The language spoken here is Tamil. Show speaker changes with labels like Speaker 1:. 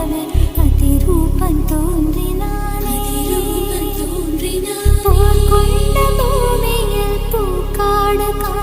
Speaker 1: வந்தவே அதிரூபம் தோன்றினானே. தோன்றினான். பூமியில் பூக்காடு கா